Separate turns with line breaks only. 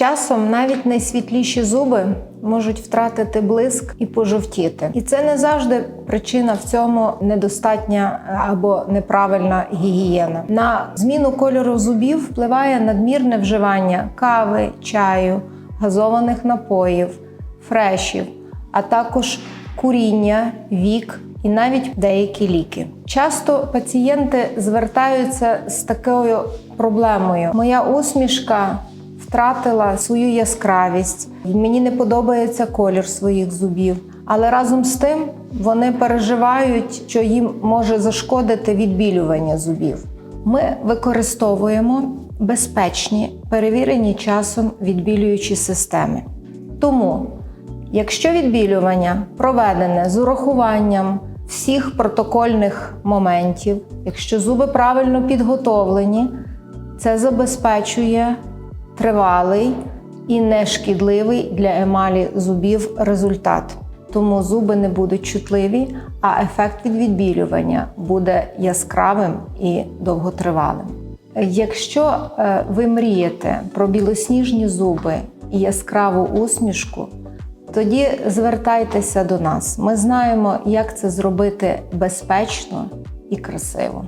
часом навіть найсвітліші зуби можуть втратити блиск і пожовтіти. І це не завжди причина в цьому недостатня або неправильна гігієна. На зміну кольору зубів впливає надмірне вживання кави, чаю, газованих напоїв, фрешів, а також куріння, вік і навіть деякі ліки. Часто пацієнти звертаються з такою проблемою: моя усмішка втратила свою яскравість, мені не подобається колір своїх зубів. Але разом з тим вони переживають, що їм може зашкодити відбілювання зубів. Ми використовуємо безпечні, перевірені часом відбілюючі системи. Тому, якщо відбілювання проведене з урахуванням всіх протокольних моментів, якщо зуби правильно підготовлені, це забезпечує тривалий і нешкідливий для емалі зубів результат. Тому зуби не будуть чутливі, а ефект від відбілювання буде яскравим і довготривалим. Якщо е, ви мрієте про білосніжні зуби і яскраву усмішку, тоді звертайтеся до нас. Ми знаємо, як це зробити безпечно і красиво.